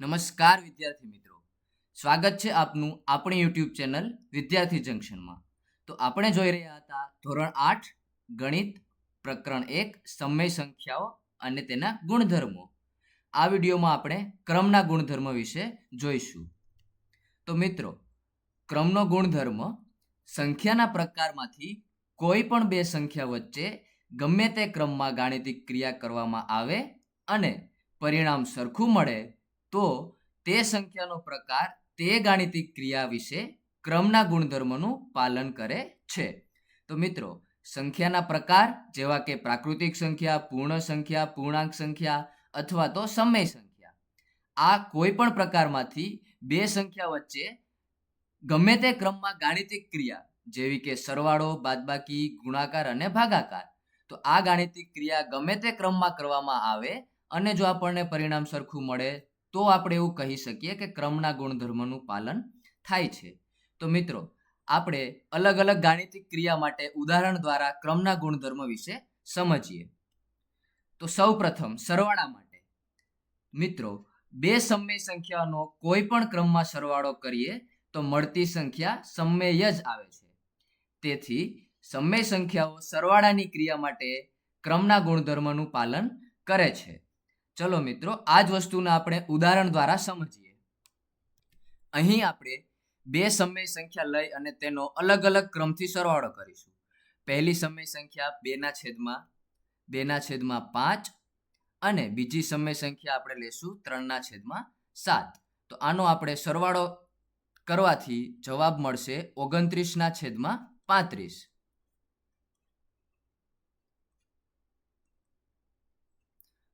નમસ્કાર વિદ્યાર્થી મિત્રો. સ્વાગત છે આપનું આપણી યુટ્યુબ ચેનલ વિદ્યાર્થી જંકશનમાં. તો આપણે જોઈ રહ્યા હતા ધોરણ આઠ, ગણિત, પ્રકરણ એક, સમય સંખ્યાઓ અને તેના ગુણધર્મો. આ વિડીયોમાં આપણે ક્રમના ગુણધર્મ વિશે જોઈશું. તો મિત્રો, ક્રમનો ગુણધર્મ સંખ્યાના પ્રકારમાંથી કોઈ પણ બે સંખ્યા વચ્ચે ગમે તે ક્રમમાં ગાણિતિક ક્રિયા કરવામાં આવે અને પરિણામ સરખું મળે તો તે સંખ્યાનો પ્રકાર તે ગાણિતિક ક્રિયા વિશે ક્રમના ગુણધર્મનું પાલન કરે છે. તો મિત્રો, સંખ્યાના પ્રકાર જેવા કે પ્રાકૃતિક સંખ્યા, પૂર્ણ સંખ્યા, પૂર્ણાંક સંખ્યા અથવા તો સમય સંખ્યા, આ કોઈ પણ પ્રકારમાંથી બે સંખ્યા વચ્ચે ગમે તે ક્રમમાં ગાણિતિક ક્રિયા જેવી કે સરવાળો, બાદબાકી, ગુણાકાર અને ભાગાકાર, તો આ ગાણિતિક ક્રિયા ગમે તે ક્રમમાં કરવામાં આવે અને જો આપણને પરિણામ સરખું મળે તો આપણે એવું કહી શકીએ કે ક્રમના ગુણધર્મનું પાલન થાય છે. તો મિત્રો, આપણે અલગ અલગ ગાણિતિક ક્રિયા માટે ઉદાહરણ દ્વારા ક્રમના ગુણધર્મ વિશે સમજીએ. તો સૌ પ્રથમ સરવાળા માટે. મિત્રો, બે સમય સંખ્યાનો કોઈ પણ ક્રમમાં સરવાળો કરીએ તો મળતી સંખ્યા સમય જ આવે છે. તેથી સમય સંખ્યાઓ સરવાળાની ક્રિયા માટે ક્રમના ગુણધર્મનું પાલન કરે છે. ચલો મિત્રો આ જ વસ્તુને આપણે ઉદાહરણ દ્વારા સમજીએ. અહીં આપણે બે સમય સંખ્યા લઈ અને તેનો અલગ અલગ ક્રમથી સરવાળો કરીશું. પહેલી સમય સંખ્યા બેના છેદમાં બેના છેદમાં પાંચ અને બીજી સમય સંખ્યા આપણે લેશું ત્રણના છેદમાં સાત. તો આનો આપણે સરવાળો કરવાથી જવાબ મળશે ઓગણત્રીસના છેદમાં પાંત્રીસ.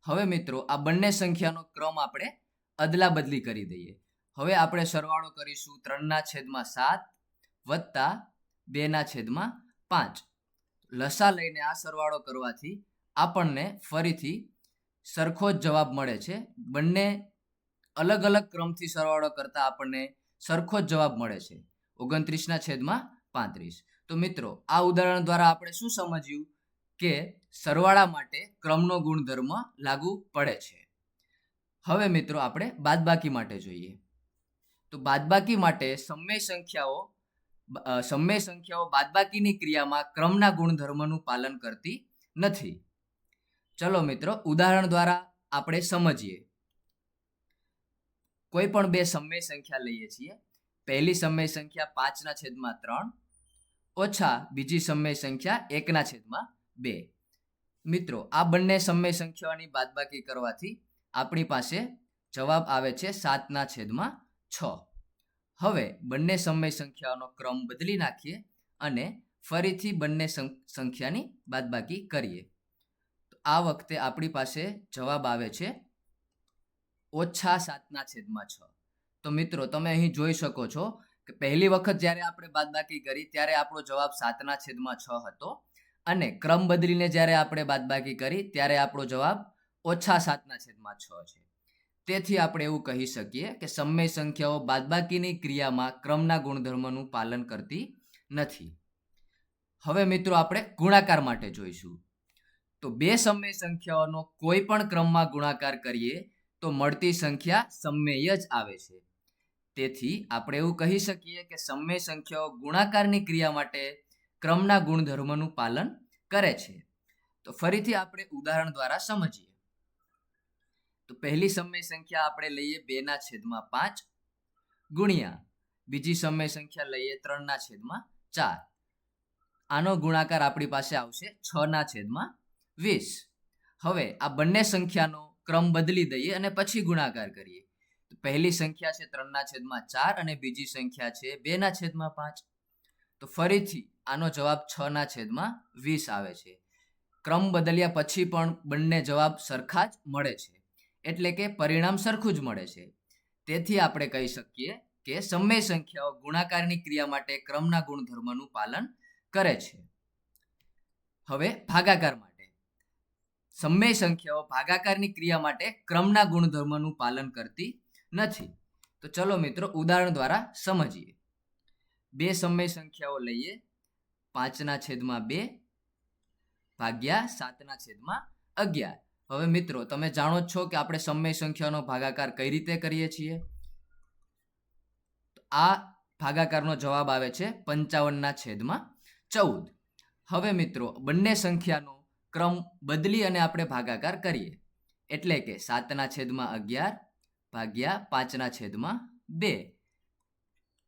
હવે મિત્રો, આ બંને સંખ્યાનો ક્રમ આપણે અદલા બદલી કરી દઈએ. હવે આપણે સરવાળો કરીશું ત્રણના છેદમાં સાત વત્તા બેના છેદમાં પાંચ. લસા લઈને આ સરવાળો કરવાથી આપણને ફરીથી સરખો જ જવાબ મળે છે. બંને અલગ અલગ ક્રમથી સરવાળો કરતાં આપણને સરખો જ જવાબ મળે છે. ઓગણત્રીસના છેદમાં પાંત્રીસ. તો મિત્રો, આ ઉદાહરણ દ્વારા આપણે શું સમજ્યું? કે સરવાળા માટે ક્રમનો ગુણધર્મ લાગુ પડે છે. હવે મિત્રો આપણે બાદબાકી માટે જોઈએ. તો બાદબાકી માટે સમય સંખ્યાઓ સમય સંખ્યાઓ બાદબાકીની ક્રિયામાં ક્રમના ગુણધર્મનું પાલન કરતી નથી. ચલો મિત્રો, ઉદાહરણ દ્વારા આપણે સમજીએ. કોઈ પણ બે સમય સંખ્યા લઈએ છીએ. પહેલી સમય સંખ્યા પાંચના છેદમાં ત્રણ, ઓછા બીજી સમય સંખ્યા એકના છેદમાં બે. મિત્રો, આ બંને સમય સંખ્યાઓની બાદબાકી કરવાથી આપણી પાસે જવાબ આવે છે સાતના છેદમાં છ. હવે બંને સમય સંખ્યાઓનો ક્રમ બદલી નાખીએ અને ફરીથી બંને સંખ્યાની બાદબાકી કરીએ. તો આ વખતે આપણી પાસે જવાબ આવે છે ઓછા સાતના છેદમાં છ. તો મિત્રો, તમે અહીં જોઈ શકો છો કે પહેલી વખત જ્યારે આપણે બાદબાકી કરી, ત્યારે આપણો જવાબ સાતના છેદમાં છ હતો. અને ક્રમ બદલીને જ્યારે આપણે બાદબાકી કરી, ત્યારે આપણો જવાબ ઓછા સાતના છેદમાં છ છે. તેથી આપણે એવું કહી શકીએ કે સમય સંખ્યાઓ બાદબાકીની ક્રિયામાં ક્રમના ગુણધર્મનું પાલન કરતી નથી. હવે મિત્રો આપણે ગુણાકાર માટે જોઈશું. તો બે સમય સંખ્યાઓનો કોઈ પણ ક્રમમાં ગુણાકાર કરીએ, તો મળતી સંખ્યા સમય જ આવે છે. તેથી આપણે એવું કહી શકીએ કે સમય સંખ્યાઓ ગુણાકારની ક્રિયા માટે ક્રમના ગુણધર્મનું પાલન કરે છે. તો ફરીથી આપણે ઉદાહરણ દ્વારા સમજીએ. તો પહેલી સમય સંખ્યા આપણે લઈએ બેના છેદમાં પાંચ ગુણ્યા. બીજી સમય સંખ્યા લઈએ ત્રણના છેદમાં ચાર. આનો ગુણાકાર આપણી પાસે આવશે છ ના છેદમાં વીસ. હવે આ બંને સંખ્યાનો ક્રમ બદલી દઈએ અને પછી ગુણાકાર કરીએ. પહેલી સંખ્યા છે ત્રણના છેદમાં ચાર અને બીજી સંખ્યા છે બેના છેદમાં પાંચ. તો ફરીથી આનો જવાબ છ ના છેદમાં વીસ આવે છે. ક્રમ બદલ્યા પછી પણ બંને જવાબ સરખા જ મળે છે. એટલે કે પરિણામ સરખું જ મળે છે. તેથી આપણે કહી શકીએ કે સમય સંખ્યાઓ ગુણાકારની ક્રિયા માટે ક્રમના ગુણધર્મનું પાલન કરે છે. હવે ભાગાકાર માટે. સમય સંખ્યાઓ ભાગાકારની ક્રિયા માટે ક્રમના ગુણધર્મનું પાલન કરતી નથી. તો ચલો મિત્રો ઉદાહરણ દ્વારા સમજીએ. બે સમય સંખ્યાઓ લઈએ. પાંચના છેદમાં બે ભાગ્યા સાતના છેદમાં અગિયાર. હવે મિત્રો, તમે જાણો છો કે આપણે સમય સંખ્યાનો ભાગાકાર કઈ રીતે કરીએ છીએ? આ ભાગાકારનો જવાબ આવે છે પંચાવનના છેદમાં ચૌદ. હવે મિત્રો, બંને સંખ્યાનો ક્રમ બદલી અને આપણે ભાગાકાર કરીએ. એટલે કે સાતના છેદમાં અગિયાર ભાગ્યા પાંચના છેદમાં બે.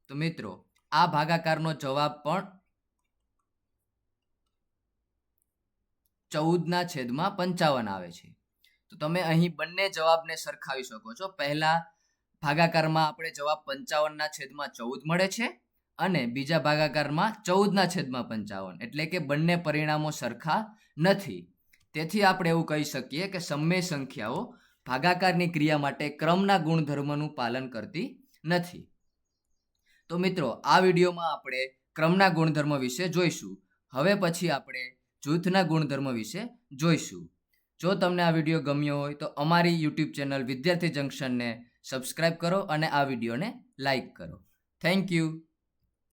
તો મિત્રો આ ભાગાકારનો જવાબ પણ ચૌદના છેદમાં પંચાવન આવે છે. તો તમે અહીં બંને જવાબને સરખાવી શકો છો. પહેલા ભાગાકારમાં આપણે જવાબ પંચાવનના છેદમાં ચૌદ મળે છે અને બીજા ભાગાકારમાં ચૌદના છેદમાં પંચાવન. એટલે કે બંને પરિણામો સરખા નથી. તેથી આપણે એવું કહી શકીએ કે સમય સંખ્યાઓ ભાગાકારની ક્રિયા માટે ક્રમના ગુણધર્મનું પાલન કરતી નથી. તો મિત્રો, આ વિડીયોમાં આપણે ક્રમના ગુણધર્મ વિશે જોઈશું. હવે પછી આપણે જૂથના ગુણધર્મ વિશે જોઈશું. જો તમને આ વીડિયો ગમ્યો હોય તો અમારી યુટ્યુબ ચેનલ વિદ્યાર્થી જંકશનને સબસ્ક્રાઈબ કરો અને આ વિડીયોને લાઈક કરો. Thank you.